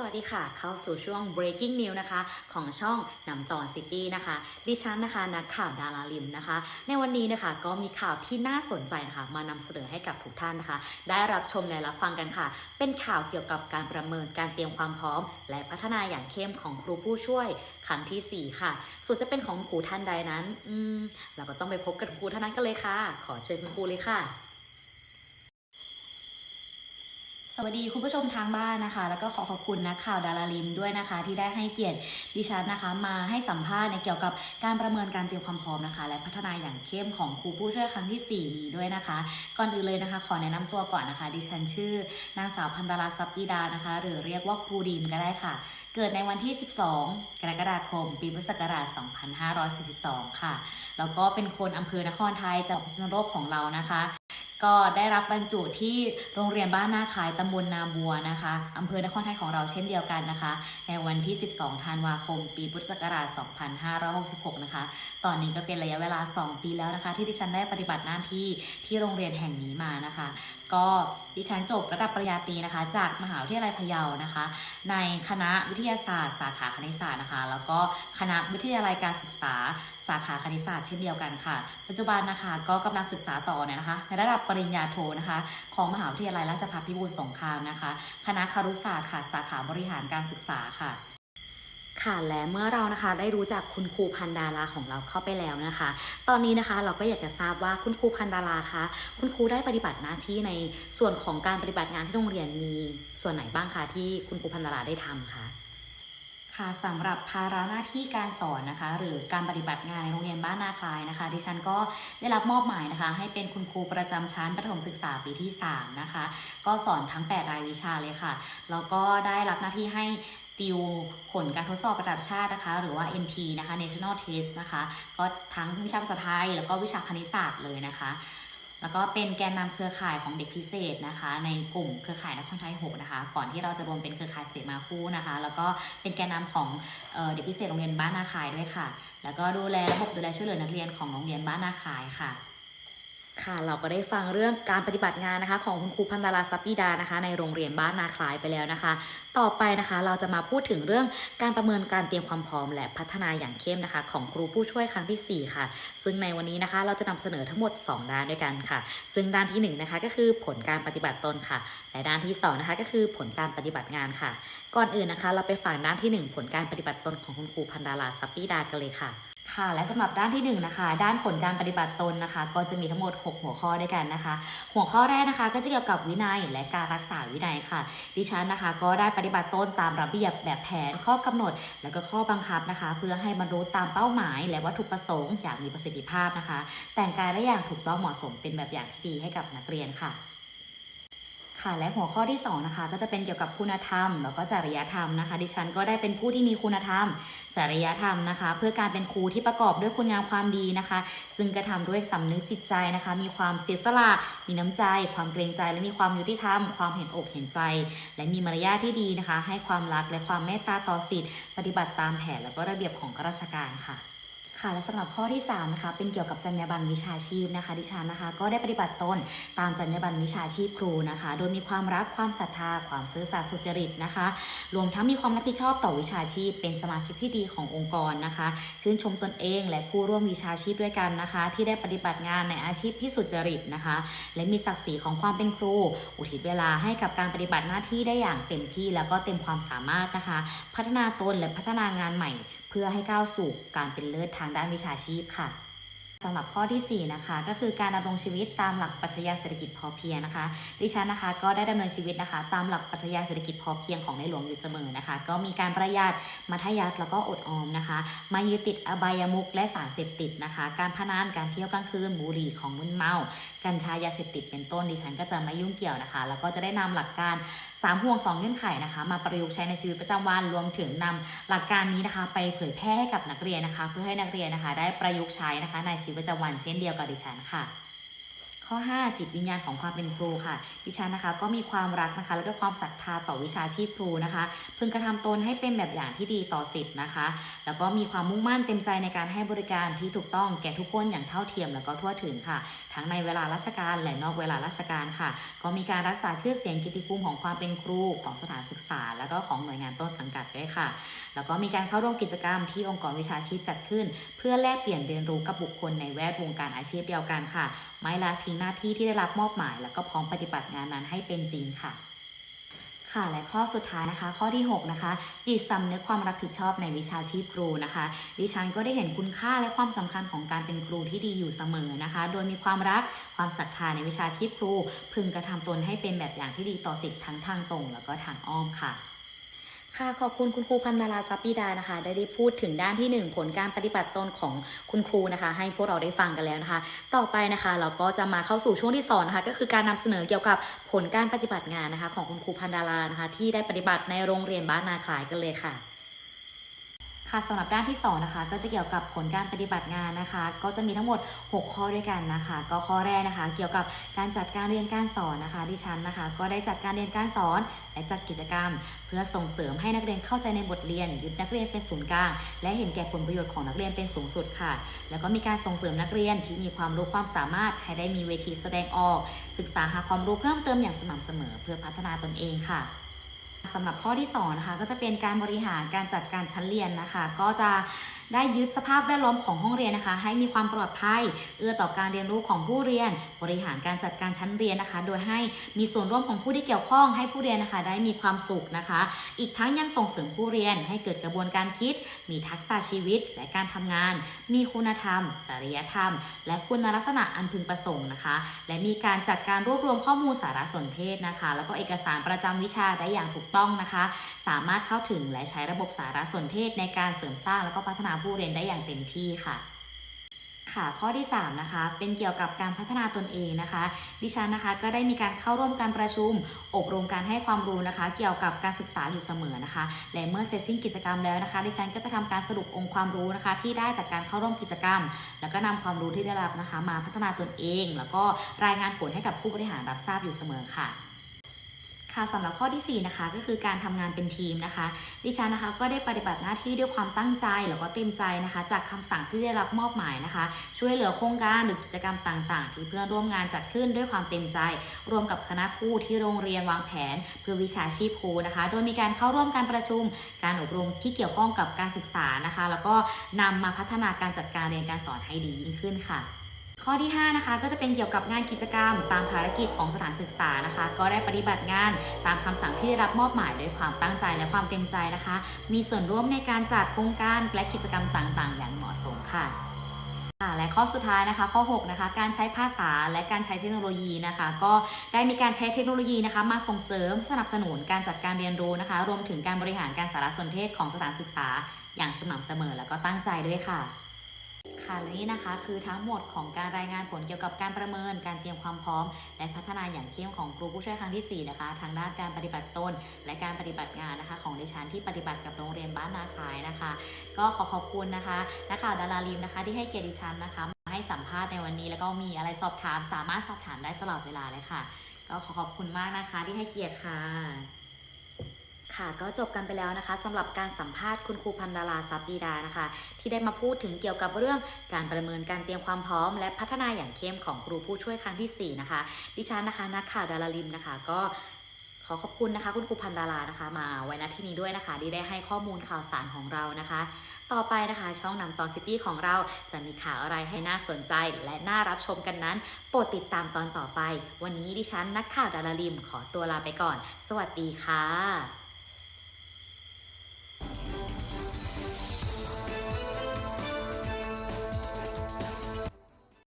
สวัสดีค่ะ เข้าสู่ช่วง breaking news นะคะ ของช่องนำตอนซิตี้นะคะ ดิฉันนะคะนักข่าวดาราลิมนะคะ ในวันนี้นะคะก็มีข่าวที่น่าสนใจนะคะมานำเสนอให้กับทุกท่านนะคะ ได้รับชมและรับฟังกันค่ะ เป็นข่าวเกี่ยวกับการประเมินการเตรียมความพร้อม และพัฒนาอย่างเข้มของครูผู้ช่วยครั้งทีสี่4 ค่ะ ส่วนจะเป็นของครูท่านใดนั้น อืมเราก็ต้องไปพบกับครูท่านนั้นกันเลยค่ะ ขอเชิญคุณครูเลยค่ะ สวัสดีคุณผู้ชมทางบ้านนะคะ แล้วก็ขอขอบคุณนักข่าวดาราลิมด้วยนะคะ ที่ได้ให้เกียรติดิฉันนะคะ มาให้สัมภาษณ์ในเกี่ยวกับการประเมินการเตรียมความพร้อมนะคะ และพัฒนาอย่างเข้มของครูผู้ช่วยครั้งที่ 4 นี้ด้วยนะคะ ก่อนอื่นเลยนะคะ ขอแนะนำตัวก่อนนะคะ ดิฉันชื่อนางสาวพันดาราซับปีดานะคะ หรือเรียกว่าครูดีมก็ได้ค่ะ เกิดในวันที่ 12 กรกฎาคม ปีพุทธศักราช 2542 ค่ะ แล้วก็เป็นคนอำเภอนครไทยจังหวัดพิษณุโลกของเรานะคะ ก็ได้รับบรรจุที่โรงเรียนบ้านนาคายตำบลนาบัวนะคะอำเภอนครไทยของเราเช่นเดียวกันนะคะ ในวันที่ 12 ธันวาคม ปีพุทธศักราช 2566 นะคะ ตอนนี้ก็เป็นระยะเวลา 2 ปีแล้วนะคะ ที่ดิฉันได้ปฏิบัติหน้าที่ที่โรงเรียนแห่งนี้มานะคะ ก็ดิฉันจบระดับปริญญาตรีนะคะ จากมหาวิทยาลัยพะเยานะคะ ในคณะวิทยาศาสตร์ สาขาคณิตศาสตร์นะคะ แล้วก็คณะวิทยาลัยการศึกษาสาขาคณิตศาสตร์เช่นเดียวกันค่ะ ปัจจุบันนะคะก็กำลังศึกษาต่อเนี่ยนะคะ ในระดับปริญญาโทนะคะ ของมหาวิทยาลัยราชภัฏพิบูลสงครามนะคะ คณะครุศาสตร์ค่ะสาขาบริหารการศึกษาค่ะ ค่ะและเมื่อเรานะคะได้รู้จักคุณครูพันดาราของเราเข้าไปแล้วนะคะ ตอนนี้นะคะเราก็อยากจะทราบว่าคุณครูพันดาราคะคุณครูได้ปฏิบัติหน้าที่ในส่วนของการปฏิบัติงานที่โรงเรียนมีส่วนไหนบ้างคะที่คุณครูพันดาราได้ทำคะค่ะสำหรับภาระหน้าที่การสอนนะคะ หรือการปฏิบัติงานในโรงเรียนบ้านนาคายนะคะ ดิฉันก็ได้รับมอบหมายนะคะ ให้เป็นคุณครูประจำชั้นประถมศึกษาปีที่3นะคะ ก็สอนทั้ง 8 รายวิชาเลยค่ะแล้วก็ได้รับหน้าที่ให้ ติวผลการทดสอบระดับชาตินะคะ หรือว่า NT นะคะ National Test นะคะ ก็ทั้งวิชาภาษาไทย แล้วก็วิชาคณิตศาสตร์เลยนะคะ แล้วก็เป็นแกนนำเครือข่ายของเด็กพิเศษนะคะ ในกลุ่มเครือข่ายนักครไทย6นะคะ ก่อนที่เราจะรวมเป็นเครือข่ายเสมาคู่นะคะ แล้วก็เป็นแกนนำของเออเด็กพิเศษโรงเรียนบ้านนาคายด้วยค่ะ แล้วก็ดูแลระบบดูแลช่วยเหลือนักเรียนของโรงเรียนบ้านนาคายค่ะ ค่ะเราก็ได้ฟังเรื่องการปฏิบัติงานนะคะ ของคุณครูพันดาราซัปปีดานะคะ ในโรงเรียนบ้านนาคลายไปแล้วนะคะ ต่อไปนะคะเราจะมาพูดถึงเรื่องการประเมินการเตรียมความพร้อม และพัฒนาอย่างเข้มนะคะ ของครูผู้ช่วยครั้งทีสี่4 ค่ะ ซึ่งในวันนี้นะคะเราจะนำเสนอทั้งหมด 2 ด้านด้วยกันค่ะ ซึ่งด้านที่1นะคะก็คือผลการปฏิบัติตนค่ะ และด้านที่2นะคะก็คือผลการปฏิบัติงานค่ะ ก่อนอื่นนะคะ เราไปฟังด้านที่ 1 ผลการปฏิบัติตนของคุณครูพันดาราซัปปีดากันเลยค่ะ ค่ะและสำหรับด้านที่1นะคะด้านผลการปฏิบัติตนนะคะ ก็จะมีทั้งหมด 6 หัวข้อด้วยกันนะคะ หัวข้อแรกนะคะ ก็จะเกี่ยวกับวินัยและการรักษาวินัยค่ะ ดิฉันนะคะ ก็ได้ปฏิบัติตนตามระเบียบแบบแผนข้อกำหนด และก็ข้อบังคับนะคะ เพื่อให้บรรลุตามเป้าหมาย และวัตถุประสงค์อย่างมีประสิทธิภาพนะคะ แต่งกายและอย่างถูกต้องเหมาะสมเป็นแบบอย่างที่ดีให้กับนักเรียนค่ะ ค่ะและหัวข้อที่ 2 นะคะ ก็จะเป็นเกี่ยวกับคุณธรรม แล้วก็จริยธรรมนะคะ ดิฉันก็ได้เป็นผู้ที่มีคุณธรรม จริยธรรมนะคะ เพื่อการเป็นครูที่ประกอบด้วยคุณงามความดีนะคะ ซึ่งกระทำด้วยสำนึกจิตใจนะคะ มีความเสียสละมีน้ำใจ ความเกรงใจ และมีความยุติธรรม ความเห็นอกเห็นใจ และมีมารยาทที่ดีนะคะ ให้ความรักและความเมตตาต่อสิทธิ์ปฏิบัติตามแผนและก็ระเบียบของข้าราชการค่ะ ค่ะและสำหรับข้อที่3นะคะเป็นเกี่ยวกับจรรยาบรรณวิชาชีพนะคะ ดิฉันนะคะ ก็ได้ปฏิบัติตนตามจรรยาบรรณวิชาชีพครูนะคะ โดยมีความรักความศรัทธา ความซื่อสัตย์สุจริตนะคะ รวมทั้งมีความรับผิดชอบต่อวิชาชีพ เป็นสมาชิกที่ดีขององค์กรนะคะ ชื่นชมตนเองและผู้ร่วมวิชาชีพด้วยกันนะคะ ที่ได้ปฏิบัติงานในอาชีพที่สุจริตนะคะ และมีศักดิ์ศรีของความเป็นครู อุทิศเวลาให้กับการปฏิบัติหน้าที่ได้อย่างเต็มที่แล้วก็เต็มความสามารถนะคะ พัฒนาตนและพัฒนางานใหม่ พื่อให้ก้าวสู่การเป็นเลิศทางด้านวิชาชีพค่ะสำหรับข้อทีสี่ 4 นะคะ ก็คือการดำรงชีวิตตามหลักปรัชญาเศรษฐกิจพอเพียงนะคะ ดิฉันนะคะก็ได้ดำเนินชีวิตนะคะ ตามหลักปรัชญาเศรษฐกิจพอเพียงของในหลวงอยู่เสมอนะคะ ก็มีการประหยัดมัธยัสถ์แล้วก็อดออมนะคะ มายึดติดอบายมุกและสารเสพติดนะคะ การพนันการเที่ยวกลางคืนบุหรี่ของมึนเมา กัญชายาเสพติดเป็นต้นดิฉันก็จะไม่ยุ่งเกี่ยวนะคะ แล้วก็จะได้นำหลักการ 3ห่วง2เงื่อนไขนะคะ มาประยุกต์ใช้ในชีวิตประจำวันรวมถึงนำหลักการนี้นะคะ ไปเผยแพร่ให้กับนักเรียนนะคะ เพื่อให้นักเรียนนะคะ ได้ประยุกต์ใช้นะคะ ในชีวิตประจำวันเช่นเดียวกับดิฉันค่ะข้อ 5 จิตวิญญาณของความเป็นครูค่ะ ดิฉันนะคะก็มีความรักนะคะ แล้วก็ความศรัทธาต่อวิชาชีพครูนะคะ พึงกระทำตนให้เป็นแบบอย่างที่ดีต่อสิทธิ์นะคะ แล้วก็มีความมุ่งมั่นเต็มใจในการให้บริการที่ถูกต้องแก่ทุกคนอย่างเท่าเทียมแล้วก็ทั่วถึงค่ะ ทั้งในเวลาราชการและนอกเวลาราชการค่ะ ก็มีการรักษาชื่อเสียงกิตติภูมิของความเป็นครูของสถานศึกษา แล้วก็ของหน่วยงานต้นสังกัดด้วยค่ะ แล้วก็มีการเข้าร่วมกิจกรรมที่องค์กรวิชาชีพจัดขึ้น เพื่อแลกเปลี่ยนเรียนรู้กับบุคคลในแวดวงการอาชีพเดียวกันค่ะ ไม่ละทิ้งหน้าที่ที่ได้รับมอบหมาย แล้วก็พร้อมปฏิบัติงานนั้นให้เป็นจริงค่ะ ค่ะและข้อสุดท้ายนะคะ ข้อที่ 6 นะคะ จิตสำนึกความรับผิดชอบในวิชาชีพครูนะคะ ดิฉันก็ได้เห็นคุณค่าและความสำคัญของการเป็นครูที่ดีอยู่เสมอนะคะ โดยมีความรักความศรัทธาในวิชาชีพครู พึงกระทำตนให้เป็นแบบอย่างที่ดีต่อสิทธิ์ทั้งทางตรง แล้วก็ทางอ้อมค่ะ ค่ะขอบคุณคุณครูพันนาราซับปีดานะคะ ได้ได้พูดถึงด้านที่ 1 ผลการปฏิบัติตนของคุณครูนะคะ ให้พวกเราได้ฟังกันแล้วนะคะ ต่อไปนะคะเราก็จะมาเข้าสู่ช่วงที่สองนะคะก็คือการนำเสนอเกี่ยวกับผลการปฏิบัติงานนะคะ ของคุณครูพันดารานะคะ ที่ได้ปฏิบัติในโรงเรียนบ้านนาคลายกันเลยค่ะ ค่ะสำหรับด้านที่2นะคะก็จะเกี่ยวกับผลการปฏิบัติงานนะคะ ก็จะมีทั้งหมด 6 ข้อด้วยกันนะคะ ก็ข้อแรกนะคะ เกี่ยวกับการจัดการเรียนการสอนนะคะดิฉันนะคะ ก็ได้จัดการเรียนการสอนและจัดกิจกรรม เพื่อส่งเสริมให้นักเรียนเข้าใจในบทเรียนยึดนักเรียนเป็นศูนย์กลาง และเห็นแก่ผลประโยชน์ของนักเรียนเป็นสูงสุดค่ะ แล้วก็มีการส่งเสริมนักเรียนที่มีความรู้ความสามารถให้ได้มีเวทีแสดงออก ศึกษาหาความรู้เพิ่มเติมอย่างสม่ำเสมอ เพื่อพัฒนาตนเองค่ะ สำหรับข้อที่2นะคะก็จะเป็นการบริหารการจัดการชั้นเรียนนะคะ ก็จะ ได้ยึดสภาพแวดล้อมของห้องเรียนนะคะ ให้มีความปลอดภัย เอื้อต่อการเรียนรู้ของผู้เรียน บริหารการจัดการชั้นเรียนนะคะ โดยให้มีส่วนร่วมของผู้ที่เกี่ยวข้อง ให้ผู้เรียนนะคะ ได้มีความสุขนะคะ อีกทั้งยังส่งเสริมผู้เรียน ให้เกิดกระบวนการคิด มีทักษะชีวิตและการทำงาน มีคุณธรรม จริยธรรม และคุณลักษณะอันพึงประสงค์นะคะ และมีการจัดการรวบรวมข้อมูลสารสนเทศนะคะ แล้วก็เอกสารประจำวิชาได้อย่างถูกต้องนะคะ สามารถเข้าถึงและใช้ระบบสารสนเทศในการเสริมสร้างแล้วก็พัฒนาผู้เรียนได้อย่างเต็มที่ค่ะค่ะข้อที่ 3 นะคะ เป็นเกี่ยวกับการพัฒนาตนเองนะคะ ดิฉันนะคะก็ได้มีการเข้าร่วมการประชุม อบรมการให้ความรู้นะคะ เกี่ยวกับการศึกษาอยู่เสมอนะคะ และเมื่อเสร็จสิ้นกิจกรรมแล้วนะคะ ดิฉันก็จะทำการสรุปองค์ความรู้นะคะ ที่ได้จากการเข้าร่วมกิจกรรม แล้วก็นำความรู้ที่ได้รับนะคะ มาพัฒนาตนเอง แล้วก็รายงานผลให้กับผู้บริหารรับทราบอยู่เสมอค่ะ ค่ะสำหรับข้อทีสี่ 4 นะคะ ก็คือการทำงานเป็นทีมนะคะ ดิฉันนะคะก็ได้ปฏิบัติหน้าที่ด้วยความตั้งใจแล้วก็เต็มใจนะคะ จากคำสั่งที่ได้รับมอบหมายนะคะ ช่วยเหลือโครงการหรือกิจกรรมต่าง ๆ ที่เพื่อนร่วมงานจัดขึ้นด้วยความเต็มใจ รวมกับคณะครูที่โรงเรียนวางแผน เพื่อวิชาชีพครูนะคะ โดยมีการเข้าร่วมการประชุม การอบรมที่เกี่ยวข้องกับการศึกษานะคะ แล้วก็นำมาพัฒนาการจัดการเรียนการสอนให้ดียิ่งขึ้นค่ะ ข้อที่ 5 นะคะ ก็จะเป็นเกี่ยวกับงานกิจกรรม ตามภารกิจของสถานศึกษานะคะ ก็ได้ปฏิบัติงานตามคำสั่งที่ได้รับมอบหมายด้วยความตั้งใจและความเต็มใจนะคะ มีส่วนร่วมในการจัดโครงการและกิจกรรมต่างๆ อย่างเหมาะสมค่ะและข้อสุดท้ายนะคะข้อ 6 นะคะ การใช้ภาษาและการใช้เทคโนโลยีนะคะ ก็ได้มีการใช้เทคโนโลยีนะคะ มาส่งเสริมสนับสนุนการจัดการเรียนรู้นะคะ รวมถึงการบริหารการสารสนเทศของสถานศึกษา อย่างสม่ำเสมอแล้วก็ตั้งใจด้วยค่ะ ค่ะและนี่นะคะ คือทั้งหมดของการรายงานผลเกี่ยวกับการประเมิน การเตรียมความพร้อม และพัฒนาอย่างเข้มของครูผู้ช่วยครั้งที่ 4 นะคะ ทางด้านการปฏิบัติตนและการปฏิบัติงานนะคะ ของดิฉันที่ปฏิบัติกับโรงเรียนบ้านนาคายนะคะ ก็ขอขอบคุณนะคะนักข่าวดาราลิมนะคะ ที่ให้เกียรติดิฉันนะคะมาให้สัมภาษณ์ในวันนี้ แล้วก็มีอะไรสอบถาม สามารถสอบถามได้ตลอดเวลาเลยค่ะ ก็ขอขอบคุณมากนะคะที่ให้เกียรติค่ะ ค่ะก็จบกันไปแล้วนะคะสำหรับการสัมภาษณ์คุณครูพันดาราซับปีดานะคะ ที่ได้มาพูดถึงเกี่ยวกับเรื่องการประเมินการเตรียมความพร้อม และพัฒนาอย่างเข้มของครูผู้ช่วยครั้งทีสี่ 4 นะคะ ดิฉันนะคะนักข่าวดาราลิมนะคะ ก็ขอขอบคุณนะคะ คุณครูพันดารานะคะ มาไว้ณที่นี้ด้วยนะคะที่ได้ให้ข้อมูลข่าวสารของเรานะคะ ต่อไปนะคะ ช่องนำตอนซิตี้ของเราจะมีข่าวอะไรให้น่าสนใจ และน่ารับชมกันนั้น โปรดติดตามตอนต่อไป วันนี้ดิฉันนักข่าวดาราลิม ขอตัวลาไปก่อน สวัสดีค่ะ